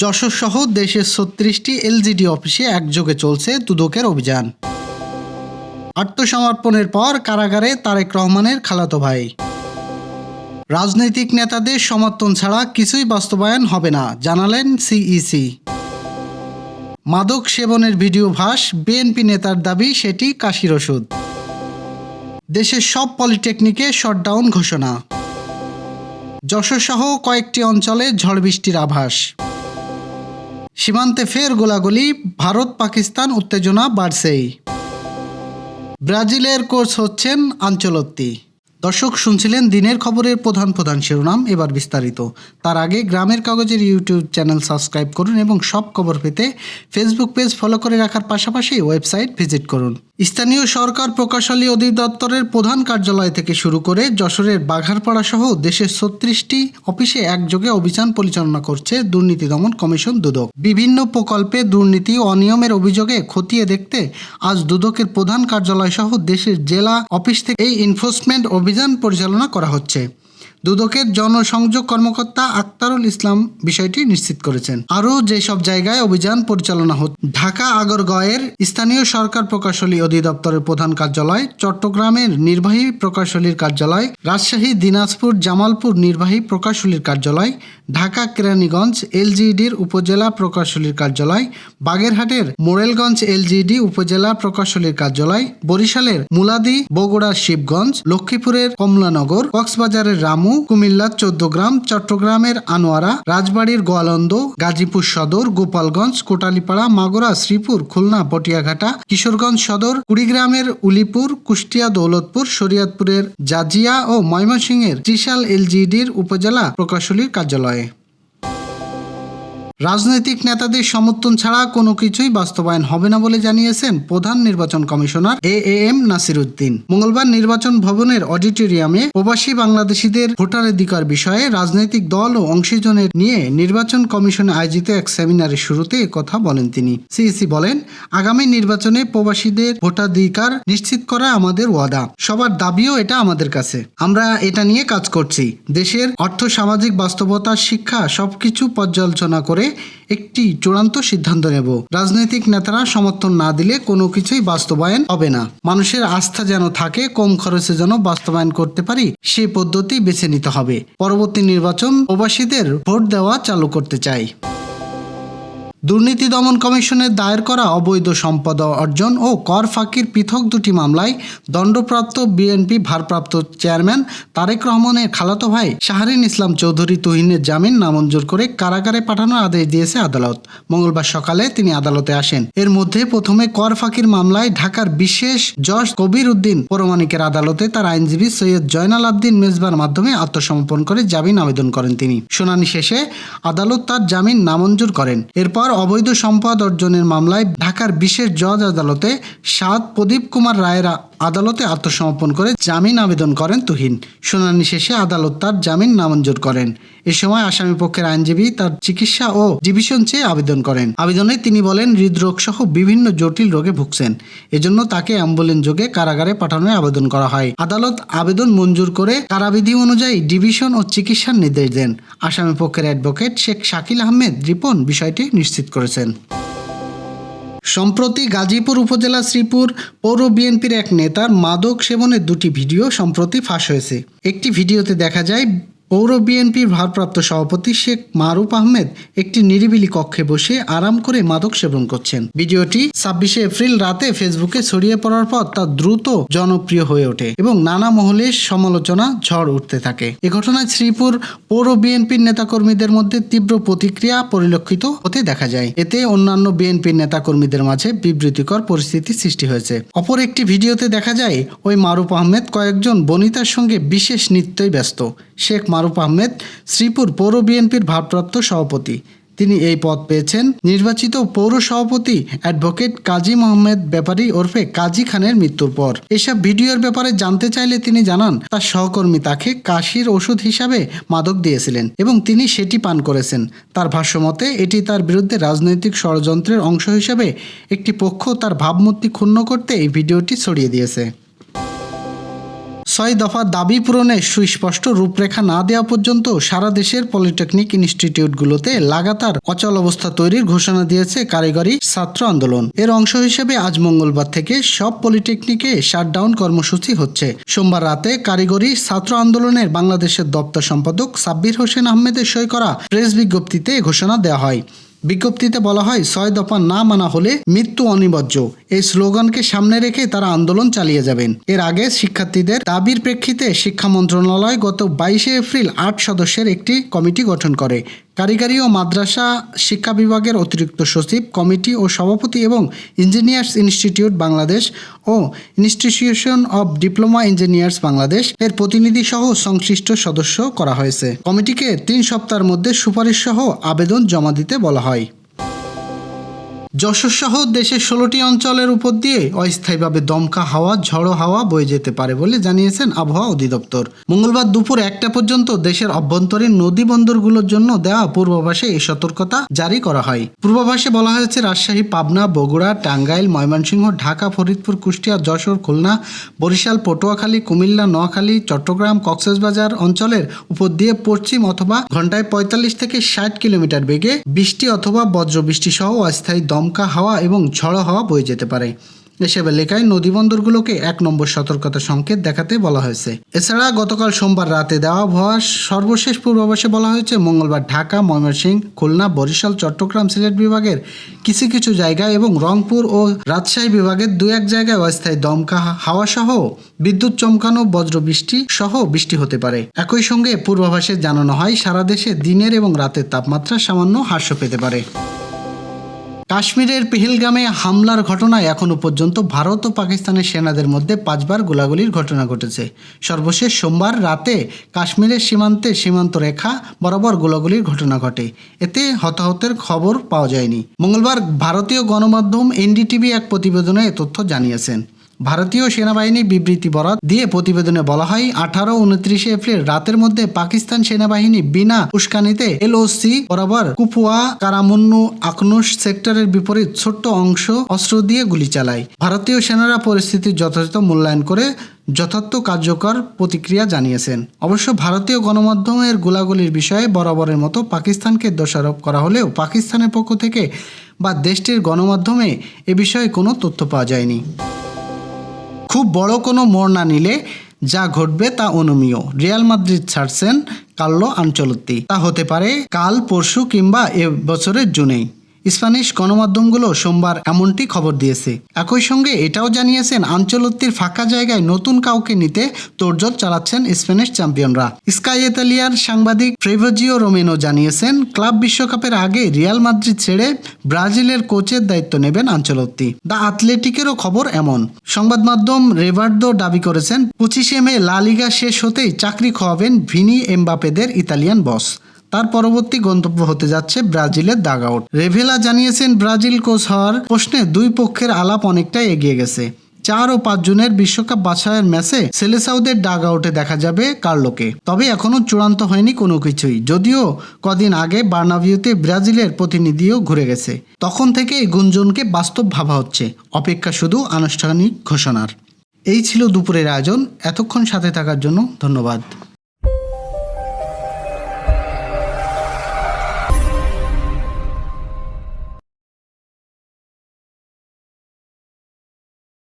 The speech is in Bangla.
যশোর সহ দেশের ছত্রিশটি এলজিডি অফিসে একযোগে চলছে দুদকের অভিযান। আত্মসমর্পণের পর কারাগারে তারেক রহমানের খালাতো ভাই। রাজনৈতিক নেতাদের সমর্থন ছাড়া কিছুই বাস্তবায়ন হবে না, জানালেন সিইসি। মাদক সেবনের ভিডিও ভাস, বিএনপি নেতার দাবি সেটি কাশির ওষুধ। দেশের সব পলিটেকনিকে শটডাউন ঘোষণা। যশোর সহ কয়েকটি অঞ্চলে ঝড় বৃষ্টির আভাস। সীমান্তে ফের গোলাগুলি ভারত পাকিস্তান উত্তেজনা বাড়ছেই। ব্রাজিলের কোচ হচ্ছেন আঞ্চলত্তি। দর্শক, শুনছিলেন দিনের খবরের প্রধান প্রধান শিরোনাম, এবার বিস্তারিত। তার আগে গ্রামের কাগজের ইউটিউব চ্যানেল সাবস্ক্রাইব করুন এবং সব খবর পেতে ফেসবুক পেজ ফলো করে রাখার পাশাপাশি ওয়েবসাইট ভিজিট করুন। স্থানীয় সরকার প্রকৌশলী অধিদপ্তরের প্রধান কার্যালয় থেকে শুরু করে যশোরের বাঘারপাড়া সহ দেশের ছত্রিশটি অফিসে একযোগে অভিযান পরিচালনা করছে দুর্নীতি দমন কমিশন দুদক। বিভিন্ন প্রকল্পে দুর্নীতি ও অনিয়মের অভিযোগে খতিয়ে দেখতে আজ দুদকের প্রধান কার্যালয় সহ দেশের জেলা অফিস থেকে এই এনফোর্সমেন্ট অভিযান পরিচালনা করা হচ্ছে। দুদকের জনসংযোগ কর্মকর্তা আক্তারুল ইসলাম বিষয়টি নিশ্চিত করেছেন। আরও যেসব জায়গায় অভিযান পরিচালনা হচ্ছে ঢাকা আগরগাঁওয়ের স্থানীয় সরকার প্রকৌশলী অধিদপ্তরের প্রধান কার্যালয়, চট্টগ্রামের নির্বাহী প্রকৌশলীর কার্যালয়, রাজশাহী, দিনাজপুর, জামালপুর নির্বাহী প্রকৌশলীর কার্যালয়, ঢাকা কেরানীগঞ্জ এলজিইডির উপজেলা প্রকৌশলীর কার্যালয়, বাগেরহাটের মোরেলগঞ্জ এলজিডি উপজেলা প্রকৌশলীর কার্যালয়, বরিশালের মুলাদি, বগুড়ার শিবগঞ্জ, লক্ষ্মীপুরের কমলানগর, কক্সবাজারের রামু কুমিল্লার চোদ্দগ্রাম চট্টগ্রামের আনোয়ারা, রাজবাড়ির গোয়ালন্দ, গাজীপুর সদর, গোপালগঞ্জ, কোটালীপাড়া, মাগুরা, শ্রীপুর, খুলনা, পটিয়াঘাটা, কিশোরগঞ্জ সদর, কুড়িগ্রামের উলিপুর, কুষ্টিয়া, দৌলতপুর, শরিয়তপুরের জাজিয়া ও ময়মনসিংহের ত্রিশাল এলজিডির উপজেলা প্রকাশলীর কার্যালয়ে। রাজনৈতিক নেতাদের সমর্থন ছাড়া কোনো কিছুই বাস্তবায়ন হবে না বলে জানিয়েছেন প্রধান নির্বাচন commissioner A A M Nasir Uddin মঙ্গলবার নির্বাচন ভবনের অডিটোরিয়ামে প্রবাসী বাংলাদেশিদের ভোটাধিকার বিষয়ে রাজনৈতিক দল ও অংশীজনের নিয়ে নির্বাচন কমিশনে আয়োজিত এক সেমিনারের শুরুতে কথা বলেন তিনি। সিইসি বলেন, আগামী নির্বাচনে প্রবাসীদের ভোটাধিকার নিশ্চিত করা আমাদের ওয়াদা। সবার দাবিও এটা আমাদের কাছে। আমরা এটা নিয়ে কাজ করছি। দেশের অর্থ সামাজিক বাস্তবতা, শিক্ষা সবকিছু পর্যালোচনা করে একটি চূড়ান্ত সিদ্ধান্ত নেব। রাজনৈতিক নেতারা সমর্থন না দিলে কোনো কিছুই বাস্তবায়ন হবে না। মানুষের আস্থা যেন থাকে, কম খরচে যেন বাস্তবায়ন করতে পারি সেই পদ্ধতি বেছে নিতে হবে। পরবর্তী নির্বাচন প্রবাসীদের ভোট দেওয়া চালু করতে চাই। দুর্নীতি দমন কমিশনের দায়ের করা অবৈধ সম্পদ অর্জন ও কর ফাঁকির পৃথক দুটি মামলায় দণ্ডপ্রাপ্ত বিএনপি ভারপ্রাপ্ত চেয়ারম্যান তারেক রহমানের খালাতো ভাই শাহরিন ইসলাম চৌধুরী তুহিনের জামিন নামঞ্জুর করে কারাগারে পাঠানোর আদেশ দিয়েছে আদালত। মঙ্গলবার সকালে তিনি আদালতে আসেন। এর মধ্যে প্রথমে কর ফাঁকির মামলায় ঢাকার বিশেষ জজ কবির উদ্দিন পরমানিকের আদালতে তার আইনজীবী সৈয়দ জয়নাল আবদিন মেজবার মাধ্যমে আত্মসমর্পণ করে জামিন আবেদন করেন তিনি। শুনানি শেষে আদালত তার জামিন নামঞ্জুর করেন। এরপর অবৈধ সম্পদ অর্জনের মামলায় ঢাকার বিশেষ জজ আদালতে সাত প্রদীপ কুমার রায়ের আদালতে আত্মসমর্পণ করে জামিন আবেদন করেন তুহিন। শুনানি শেষে আদালত তার জামিন নামঞ্জুর করেন। এ সময় আসামি পক্ষের আইনজীবী তার চিকিৎসা ও ডিভিশন চেয়ে আবেদন করেন। আবেদনে তিনি বলেন হৃদরোগ সহ বিভিন্ন জটিল রোগে ভুগছেন। এজন্য তাকে অ্যাম্বুলেন্স যোগে কারাগারে পাঠানোর আবেদন করা হয়। আদালত আবেদন মঞ্জুর করে কারাবিধি অনুযায়ী ডিভিশন ও চিকিৎসার নির্দেশ দেন। আসামি পক্ষের অ্যাডভোকেট শেখ শাকিল আহমেদ রিপন বিষয়টি নিশ্চিত করেছেন। সম্প্রতি গাজীপুর উপজেলা শ্রীপুর পৌর বিএনপির এক নেতার মাদক সেবনের দুটি ভিডিও সম্প্রতি ফাঁস হয়েছে। একটি ভিডিওতে দেখা যায় পৌর বিএনপির ভারপ্রাপ্ত সভাপতি শেখ মারুফ আহমেদ একটি নিরিবিলি কক্ষে বসে আরাম করে মাদক সেবন করছেন। ভিডিওটি ছাব্বিশে এপ্রিল রাতে ফেসবুকে ছড়িয়ে পড়ার পর তা দ্রুত জনপ্রিয় হয়ে ওঠে এবং নানা মহলে সমালোচনা ঝড় উঠতে থাকে। এ ঘটনায় শ্রীপুর পৌর বিএনপির নেতাকর্মীদের মধ্যে তীব্র প্রতিক্রিয়া পরিলক্ষিত হতে দেখা যায়। এতে অন্যান্য বিএনপির নেতাকর্মীদের মাঝে বিবৃতিকর পরিস্থিতি সৃষ্টি হয়েছে। অপর একটি ভিডিওতে দেখা যায়, ওই মারুফ আহমেদ কয়েকজন বনিতার সঙ্গে বিশেষ নৃত্যই ব্যস্ত। শেখ মারুফ আহমেদ, শ্রীপুর পৌর বিএনপির ভারপ্রাপ্ত সভাপতি। তিনি এই পদ পেয়েছেন। নির্বাচিত পৌর সভাপতি অ্যাডভোকেট কাজী মোহাম্মদ ব্যাপারী ওরফে কাজী খানের মৃত্যুর পর। এসব ভিডিওর ব্যাপারে জানতে চাইলে তিনি জানান, তার সহকর্মী তাকে কাশির ওষুধ হিসাবে মাদক দিয়েছিলেন এবং তিনি সেটি পান করেছেন। তার ভাষ্যমতে এটি তার বিরুদ্ধে রাজনৈতিক ষড়যন্ত্রের অংশ হিসাবে একটি পক্ষ তার ভাবমূর্তি ক্ষুণ্ণ করতে এই ভিডিওটি ছড়িয়ে দিয়েছে। ছয় দফা দাবি পূরণে সুস্পষ্ট রূপরেখা না দেওয়া পর্যন্ত সারা দেশের পলিটেকনিক ইনস্টিটিউটগুলোতে লাগাতার অচল অবস্থা তৈরির ঘোষণা দিয়েছে কারিগরি ছাত্র আন্দোলন। এর অংশ হিসেবে আজ মঙ্গলবার থেকে সব পলিটেকনিকে শাটডাউন কর্মসূচি হচ্ছে। সোমবার রাতে কারিগরি ছাত্র আন্দোলনের বাংলাদেশের দপ্তর সম্পাদক সাব্বির হোসেন আহমেদের সই করা প্রেস বিজ্ঞপ্তিতে ঘোষণা দেওয়া হয়। বিজ্ঞপ্তিতে বলা হয়, ছয় দফা না মানা হলে মৃত্যু অনিবার্য। এই স্লোগানকে সামনে রেখে তারা আন্দোলন চালিয়ে যাবেন। এর আগে শিক্ষার্থীদের দাবির প্রেক্ষিতে শিক্ষা মন্ত্রণালয় গত বাইশে এপ্রিল আট সদস্যের একটি কমিটি গঠন করে। কারিগরি ও মাদ্রাসা শিক্ষা বিভাগের অতিরিক্ত সচিব, কমিটি ও সভাপতি এবং engineers institute Bangladesh O institution of diploma engineers Bangladesh এর প্রতিনিধি সহ সংশ্লিষ্ট সদস্য করা হয়েছে। কমিটিকে তিন সপ্তাহের মধ্যে সুপারিশ সহ আবেদন জমা দিতে বলা হয়। যশোর সহ দেশের ষোলোটি অঞ্চলের উপর দিয়ে অস্থায়ীভাবে দমকা হাওয়া, ঝড়ো হাওয়া বয়ে যেতে পারে বলে জানিয়েছেন আবহাওয়া অধিদপ্তর। মঙ্গলবার দুপুর একটা পর্যন্ত দেশের অভ্যন্তরীণ নদী বন্দরগুলোর জন্য দেওয়া পূর্বাভাসে এই সতর্কতা জারি করা হয়। পূর্বাভাসে বলা হয়েছে, রাজশাহী, পাবনা, বগুড়া, টাঙ্গাইল, ময়মনসিংহ, ঢাকা, ফরিদপুর, কুষ্টিয়া, যশোর, খুলনা, বরিশাল, পটুয়াখালী, কুমিল্লা, নোয়াখালী, চট্টগ্রাম, কক্সবাজার অঞ্চলের উপর দিয়ে পশ্চিম অথবা ঘন্টায় পঁয়তাল্লিশ থেকে ষাট কিলোমিটার বেগে বৃষ্টি অথবা বজ্রবৃষ্টি সহ অস্থায়ী দমকা হাওয়া এবং ঝড়ো হাওয়া বয়ে যেতে পারে। এসব এলাকায় নদীবন্দরগুলোকে এক নম্বর সতর্কতা সংকেত দেখাতে বলা হয়েছে। এছাড়া গতকাল সোমবার রাতে দেওয়া আবহাওয়ার সর্বশেষ পূর্বাভাসে বলা হয়েছে, মঙ্গলবার ঢাকা, ময়মনসিংহ, খুলনা, বরিশাল, চট্টগ্রাম, সিলেট বিভাগের কিছু কিছু জায়গায় এবং রংপুর ও রাজশাহী বিভাগের দু এক জায়গায় অস্থায়ী দমকা হাওয়া সহ বিদ্যুৎ চমকানো বজ্র বৃষ্টি সহ বৃষ্টি হতে পারে। একই সঙ্গে পূর্বাভাসে জানানো হয়, সারা দেশে দিনের এবং রাতের তাপমাত্রা সামান্য হ্রাস পেতে পারে। কাশ্মীরের পেহেলগামে হামলার ঘটনায় এখনও পর্যন্ত ভারত ও পাকিস্তানের সেনাদের মধ্যে পাঁচবার গোলাগুলির ঘটনা ঘটেছে। সর্বশেষ সোমবার রাতে কাশ্মীরের সীমান্তে সীমান্ত রেখা বরাবর গোলাগুলির ঘটনা ঘটে। এতে হতাহতের খবর পাওয়া যায়নি। মঙ্গলবার ভারতীয় গণমাধ্যম এনডিটিভি এক প্রতিবেদনে এ তথ্য জানিয়েছেন। ভারতীয় সেনাবাহিনী বিবৃতি বরাত দিয়ে প্রতিবেদনে বলা হয়, আঠারো উনত্রিশে এপ্রিল রাতের মধ্যে পাকিস্তান সেনাবাহিনী বিনা উস্কানিতে এলওসি বরাবর কুপুয়া কারামুন্নু, আকনুশ সেক্টরের বিপরীত ছোট্ট অংশ অস্ত্র দিয়ে গুলি চালায়। ভারতীয় সেনারা পরিস্থিতির যথাযথ মূল্যায়ন করে যথার্থ কার্যকর প্রতিক্রিয়া জানিয়েছেন। অবশ্য ভারতীয় গণমাধ্যমের গোলাগুলির বিষয়ে বরাবরের মতো পাকিস্তানকে দোষারোপ করা হলেও পাকিস্তানের পক্ষ থেকে বা দেশটির গণমাধ্যমে এ বিষয়ে কোনো তথ্য পাওয়া যায়নি। খুব বড় কোনো মোড় না নিলে যা ঘটবে তা অনুমীয় রিয়াল মাদ্রিদ ছাড়ছেন কার্লো আনচলত্তি। তা হতে পারে কাল, পরশু কিংবা এ বছরের জুনেই। স্প্যানিশ গণমাধ্যমগুলো সোমবার এমনটি খবর দিয়েছে। একই সঙ্গে এটাও জানিয়েছেন, আঞ্চলত্তির ফাঁকা জায়গায় নতুন কাউকে নিতে তোড়জোড় চালাচ্ছেন স্প্যানিশ চ্যাম্পিয়নরা। স্কাই ইতালিয়ার সাংবাদিক ফ্রেভোজিও রোমেনো জানিয়েছেন, ক্লাব বিশ্বকাপের আগে রিয়াল মাদ্রিদ ছেড়ে ব্রাজিলের কোচের দায়িত্ব নেবেন আঞ্চলত্তি। দ্য আথলেটিকেরও খবর এমন। সংবাদ মাধ্যম রেভার্দো দাবি করেছেন, পঁচিশে মে লা লিগা শেষ হতেই চাকরি খোয়াবেন ভিনি এমবাপেদের ইতালিয়ান বস। তার পরবর্তী গন্তব্য হতে যাচ্ছে ব্রাজিলের দাগআউট রেভেলা জানিয়েছেন, ব্রাজিল কোচ হওয়ার প্রশ্নে দুই পক্ষের আলাপ অনেকটাই এগিয়ে গেছে। চার ও পাঁচ জুনের বিশ্বকাপ বাছাইয়ের ম্যাচে সেলেসাউদের ডাগ আউটে দেখা যাবে কার্লোকে। তবে এখনও চূড়ান্ত হয়নি কোনো কিছুই। যদিও কদিন আগে বার্নাভিউতে ব্রাজিলের প্রতিনিধিও ঘুরে গেছে। তখন থেকে এই গুঞ্জনকে বাস্তব ভাবা হচ্ছে। অপেক্ষা শুধু আনুষ্ঠানিক ঘোষণার। এই ছিল দুপুরের আয়োজন। এতক্ষণ সাথে থাকার জন্য ধন্যবাদ।